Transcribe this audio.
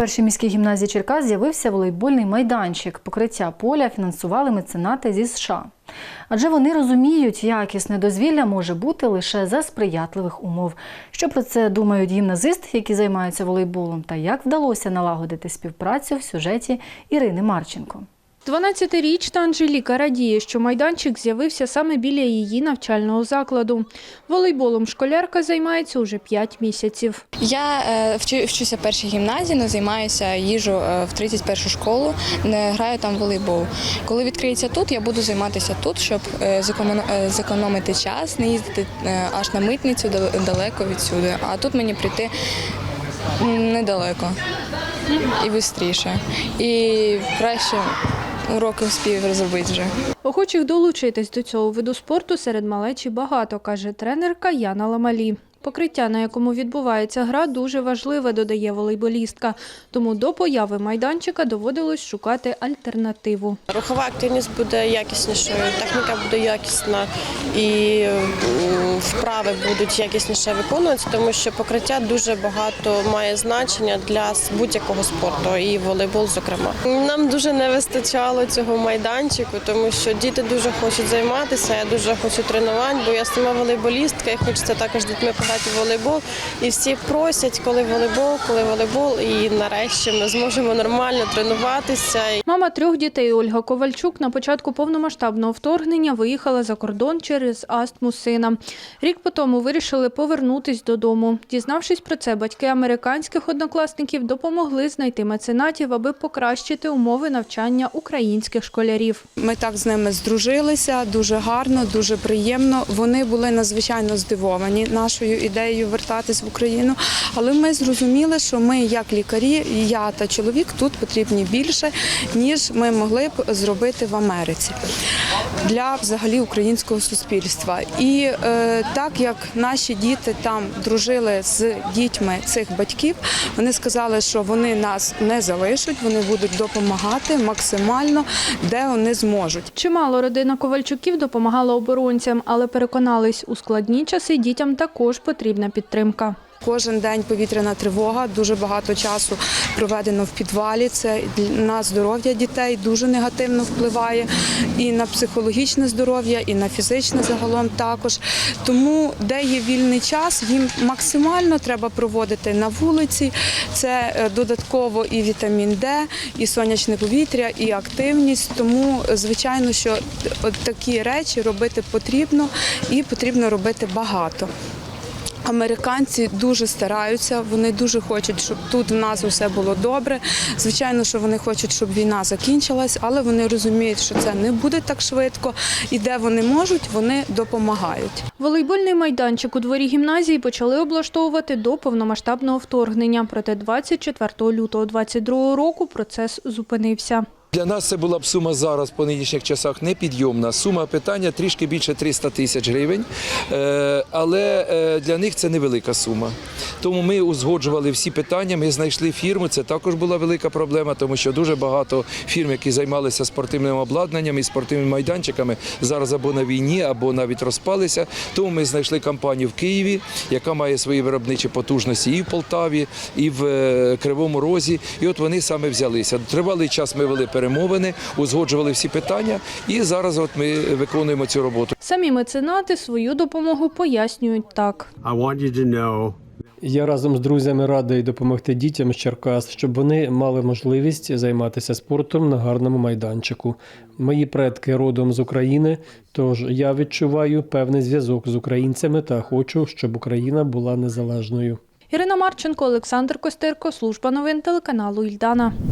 першій міській гімназії Черкас з'явився волейбольний майданчик. Покриття поля фінансували меценати зі США. Адже вони розуміють, якісне дозвілля може бути лише за сприятливих умов. Що про це думають гімназисти, які займаються волейболом, та як вдалося налагодити співпрацю в сюжеті Ірини Марченко. 12-річна Анжеліка радіє, що майданчик з'явився саме біля її навчального закладу. Волейболом школярка займається уже 5 місяців. Я е, вчу- вчуся в першій гімназії, але займаюся їжу е, в 31 школу, не граю там волейбол. Коли відкриється тут, я буду займатися тут, щоб е, зекономи- зекономити час, не їздити аж на митницю дал- далеко відсюди. А тут мені прийти недалеко і швидше. І краще уроки вспію розробити вже. Охочих долучитись до цього виду спорту серед малечі багато, каже тренерка Яна Ламалі. Покриття, на якому відбувається гра, дуже важливе, додає волейболістка. Тому до появи майданчика доводилось шукати альтернативу. Рухова активність буде якіснішою, техніка буде якісна і вправи будуть якісніше виконуватися, тому що покриття дуже багато має значення для будь-якого спорту, і волейбол, зокрема. Нам дуже не вистачало цього майданчику, тому що діти дуже хочуть займатися. Я дуже хочу тренувань, бо я сама волейболістка і хочеться також з дітьми пограти в волейбол. І всі просять, коли волейбол, коли волейбол. І нарешті ми зможемо нормально тренуватися. Мама трьох дітей Ольга Ковальчук на початку повномасштабного вторгнення виїхала за кордон через астму сина. Рік по тому вирішили повернутись додому. Дізнавшись про це, батьки американських однокласників допомогли знайти меценатів, аби покращити умови навчання українських школярів. Ми так з ними здружилися, дуже гарно, дуже приємно. Вони були надзвичайно здивовані нашою ідеєю вертатись в Україну. Але ми зрозуміли, що ми, як лікарі, я та чоловік, тут потрібні більше, ніж ми могли б зробити в Америці для взагалі українського суспільства. І е, так як наші діти там дружили з дітьми цих батьків, вони сказали, що вони нас не залишать, вони будуть допомагати максимально, де вони зможуть. Чимало родина Ковальчуків допомагала оборонцям, але переконались, у складні часи дітям також потрібна підтримка. Кожен день повітряна тривога, дуже багато часу проведено в підвалі. Це на здоров'я дітей дуже негативно впливає і на психологічне здоров'я, і на фізичне загалом також. Тому, де є вільний час, їм максимально треба проводити на вулиці. Це е, додатково і вітамін Д, і сонячне повітря, і активність. Тому, звичайно, що такі речі робити потрібно і потрібно робити багато. Американці дуже стараються, вони дуже хочуть, щоб тут в нас усе було добре. Звичайно, що вони хочуть, щоб війна закінчилась, але вони розуміють, що це не буде так швидко, і де вони можуть, вони допомагають. Волейбольний майданчик у дворі гімназії почали облаштовувати до повномасштабного вторгнення. Проте 24 лютого 2022 року процес зупинився. Для нас це була б сума зараз по нинішніх часах непідйомна. Сума питання трішки більше 300 тисяч гривень, Е, але е, для них це невелика сума. Тому ми узгоджували всі питання. Ми знайшли фірму. Це також була велика проблема, тому що дуже багато фірм, які займалися спортивним обладнанням і спортивними майданчиками, зараз або на війні, або навіть розпалися. Тому ми знайшли компанію в Києві, яка має свої виробничі потужності і в Полтаві, і в е, Кривому Розі. І от вони саме взялися. Тривалий час ми вели перемовини, узгоджували всі питання, і зараз от ми виконуємо цю роботу. Самі меценати свою допомогу пояснюють так. Я разом з друзями радий допомогти дітям з Черкас, щоб вони мали можливість займатися спортом на гарному майданчику. Мої предки родом з України, тож я відчуваю певний зв'язок з українцями та хочу, щоб Україна була незалежною. Ірина Марченко, Олександр Костирко, служба новин телеканалу Ільдана.